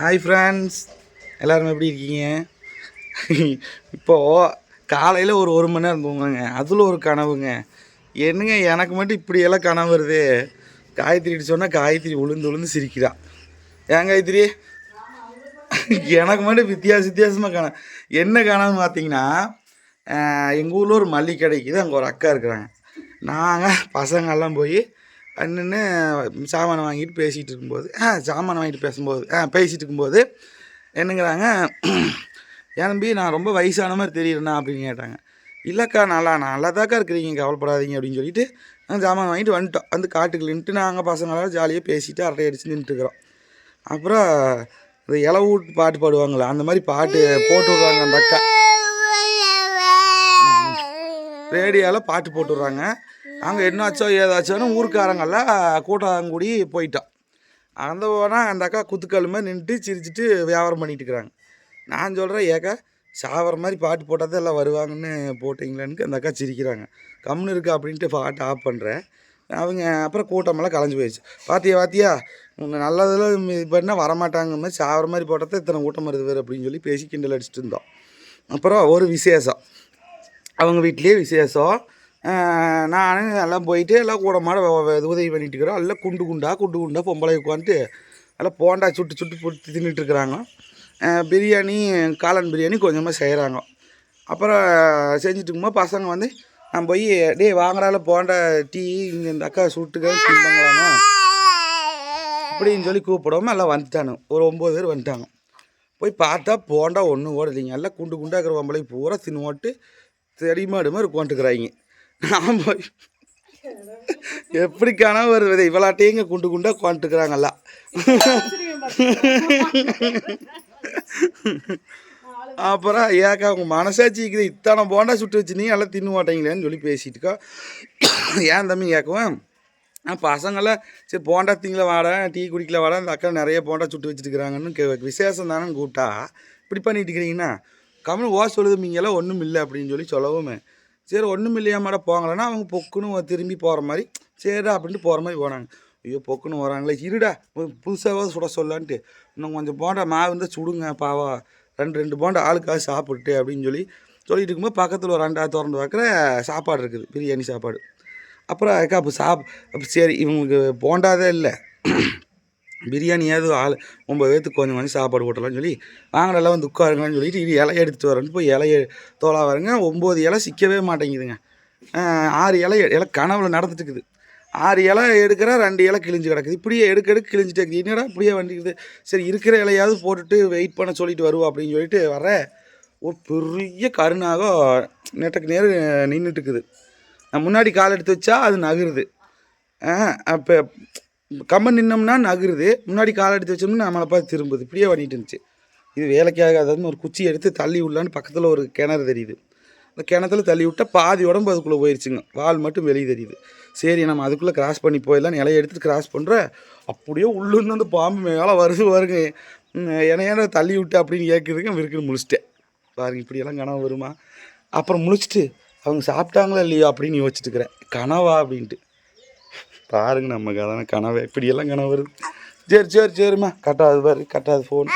Hi friends எல்லோரும் எப்படி இருக்கீங்க? இப்போது காலையில் ஒரு ஒரு மணி நேரம் தூங்குங்க. அதில் ஒரு கனவுங்க. என்னங்க எனக்கு மட்டும் இப்படியெல்லாம் கனவு வருது? காயத்ரிட்டு சொன்னால் காயத்ரி உளுந்து உளுந்து சிரிக்கிறா. ஏன் காயத்ரி? எனக்கு மட்டும் வித்தியாச வித்தியாசமாக கனவு என்ன கனவுன்னு பார்த்தீங்கன்னா எங்கள் ஊரில் ஒரு மல்லிகை கடைக்குது அங்கே ஒரு அக்கா இருக்கிறாங்க. நாங்கள் பசங்கள்லாம் போய் அண்ணன்னு சாமானை வாங்கிட்டு பேசிகிட்டு இருக்கும்போது ஆ சாமானை வாங்கிட்டு பேசும்போது ஆ பேசிகிட்டு இருக்கும்போது என்னங்கிறாங்க தம்பி நான் ரொம்ப வயசான மாதிரி தெரியுறேண்ணா அப்படின்னு கேட்டாங்க. இல்லைக்கா நல்லா நல்லா தாக்கா இருக்கிறீங்க கவலைப்படாதீங்க அப்படின்னு சொல்லிட்டு நாங்கள் சாமான் வாங்கிட்டு வந்துட்டோம். வந்து காட்டுக்கு நின்றுட்டு நாங்கள் பசங்களாம் ஜாலியாக பேசிட்டு அரட்டை அடிச்சு நின்றுட்டுருக்குறோம் அப்புறம் இந்த இலை வீட்டு பாட்டு பாடுவாங்களே அந்த மாதிரி பாட்டு போட்டு விட்றாங்க அந்த அக்கா. ரேடியோவில் பாட்டு போட்டு விட்றாங்க. அங்கே என்னாச்சோ ஏதாச்சோன்னு ஊருக்காரங்கெல்லாம் கூட்டாங்கூடி போயிட்டோம் அந்த போனால் அந்த அக்கா குத்துக்கல் மாதிரி நின்றுட்டு சிரிச்சிட்டு வியாபாரம் பண்ணிட்டு இருக்கிறாங்க. நான் சொல்கிறேன் ஏக்கா சாவர மாதிரி பாட்டு போட்டால் தான் எல்லாம் வருவாங்கன்னு போட்டிங்களான்னு அந்த அக்கா சிரிக்கிறாங்க. கம்னு இருக்கு அப்படின்ட்டு பாட்டு ஆஃப் பண்ணுறேன் அவங்க அப்புறம் கூட்டமெல்லாம் கலைஞ்சு போயிடுச்சு. பாத்தியா பாத்தியா உங்கள் நல்லதெல்லாம் இது பண்ணால் வரமாட்டாங்க. மாதிரி சாவர மாதிரி போட்டால் தான் இத்தனை கூட்டம் வருது வேறு அப்படின்னு சொல்லி பேசி கிண்டல் அடிச்சிட்டு இருந்தோம் அப்புறம் ஒரு விசேஷம். அவங்க வீட்லேயே விசேஷம். நான் எல்லாம் போயிட்டு எல்லாம் கூட மாட உதவி பண்ணிட்டு இருக்கிறோம். எல்லாம் குண்டு குண்டா குண்டு குண்டா பொம்பளை உட்காந்துட்டு எல்லாம் போண்டா சுட்டு சுட்டு பொறுத்து தின்னுட்டு இருக்கிறாங்க. பிரியாணி காளான் பிரியாணி கொஞ்சமாக செய்கிறாங்க அப்புறம் செஞ்சுட்டு இருக்கும்போது பசங்க வந்து நான் போய் டேய் வாங்குறால போண்டா டீ இங்கே இந்த அக்கா சுட்டுக்க தின்பாங்களாமா அப்படின்னு சொல்லி கூப்பிடாம எல்லாம் வந்துட்டானு ஒரு ஒம்பது பேர் வந்துட்டாங்க. போய் பார்த்தா போண்டா ஒன்றும் கூட இல்லைங்க எல்லாம் குண்டு குண்டாக இருக்கிற பொம்பளை பூரா தின்னு ஓட்டு செடிமாடு மாதிரி உட்காந்துக்கிறாங்க நான் போய் எப்படி கனவு வருது இவ்வளாட்டையும் குண்டு குண்டா உட்காந்துக்கிறாங்கல்ல அப்புறம் ஏக்கா உங்கள் மனசாட்சிக்குது இத்தனை போண்டா சுட்டு வச்சு நீ எல்லாம் தின்னு மாட்டீங்களேன்னு சொல்லி பேசிட்டுக்கோ. ஏன் தம்பி கேட்குவேன் பசங்களாம் சரி போண்டா திங்கள வாடா டீ குடிக்கல வாடா இந்த அக்கா நிறைய போண்டா சுட்டு வச்சுருக்கிறாங்கன்னு கே விசேஷம் தானே கூப்பிட்டா. இப்படி பண்ணிட்டு இருக்கிறீங்கன்னா கமல் ஓ சொல்லுது மீங்கெல்லாம் ஒன்றும் இல்லை அப்படின்னு சொல்லி சொல்லவுமே. சரி ஒன்றும் இல்லையாமாடா போங்களேன்னா அவங்க பொக்குன்னு திரும்பி போகிற மாதிரி சரிடா அப்படின்ட்டு போகிற மாதிரி போனாங்க ஐயோ பொக்குன்னு வராங்களே இருடா புதுசாக சுட சொல்லலான்ட்டு. இன்னும் கொஞ்சம் போண்டா மாவு இருந்தால் சுடுங்க பாவா ரெண்டு ரெண்டு போண்டா ஆளுக்காக சாப்பிட்டு அப்படின்னு சொல்லி சொல்லிட்டு இருக்கும்போது பக்கத்தில் ஒரு ரெண்டாவது திறந்து பார்க்குற சாப்பாடு இருக்குது பிரியாணி சாப்பாடு. அப்புறம் அக்கா அப்போ சாப் அப்போ சரி இவங்களுக்கு போண்டாதே இல்லை. பிரியாணியாவது ஆள் ஒம்பது பேர்த்துக்கு கொஞ்சம் கொஞ்சம் சாப்பாடு போட்டலாம்னு சொல்லி வாங்கலாம் வந்து உட்காருங்கன்னு சொல்லிட்டு இது இலையை எடுத்துகிட்டு வரேன்னு போய் இலைய தோலா வரேங்க ஒம்பது இலை சிக்கவே மாட்டேங்குதுங்க. ஆறு இலை இலை கனவுல நடந்துட்டு இருக்குது ஆறு இலை எடுக்கிற ரெண்டு இலை கிழிஞ்சு கிடக்குது. இப்படியே எடுக்க எடுக்க கிழிஞ்சிட்டு இருக்குது என்னடா இப்படியே வண்டிக்குது? சரி இருக்கிற இலையாவது போட்டுட்டு வெயிட் பண்ண சொல்லிட்டு வருவோம் அப்படின்னு சொல்லிட்டு வர ஒரு பெரிய கருணாக நெட்டக்கு நேர் நின்றுட்டுக்குது நான் முன்னாடி கால் எடுத்து வச்சா அது நகருது. அப்போ கம்மன் நின்னோம்னா நகருது முன்னாடி கால் எடுத்து வச்சோம்னா நம்மளை பார்த்து திரும்புது. இப்படியே பண்ணிட்டு இருந்துச்சு. இது வேலைக்காக அதாவது ஒரு குச்சி எடுத்து தள்ளி விடலான்னு பக்கத்தில் ஒரு கிணறு தெரியுது. அந்த கிணத்துல தள்ளி விட்டால் பாதி உடம்பு அதுக்குள்ளே போயிடுச்சுங்க வால் மட்டும் வெளியே தெரியுது. சரி நம்ம அதுக்குள்ளே கிராஸ் பண்ணி போயிடலாம். நிலையை எடுத்துகிட்டு கிராஸ் பண்ணுற அப்படியே உள்ளேருந்து அந்த பாம்பு மேலே வருது வருங்க என்னையான தள்ளி விட்டு அப்படின்னு கேட்குறதுங்க இருக்குன்னு முழிச்சிட்டேன். பாருங்க இப்படியெல்லாம் கனவு வருமா? அப்புறம் முழிச்சிட்டு அவங்க சாப்பிட்டாங்களா இல்லையோ அப்படின்னு யோசிச்சுட்டு இருக்கிறேன். கனவா அப்படின்ட்டு. பாருங்க நம்ம கதை கனவை. இப்படியெல்லாம் கனவு வருது. சரி சரி சரிம்மா. கட்டாது பாரு கட்டாது ஃபோன்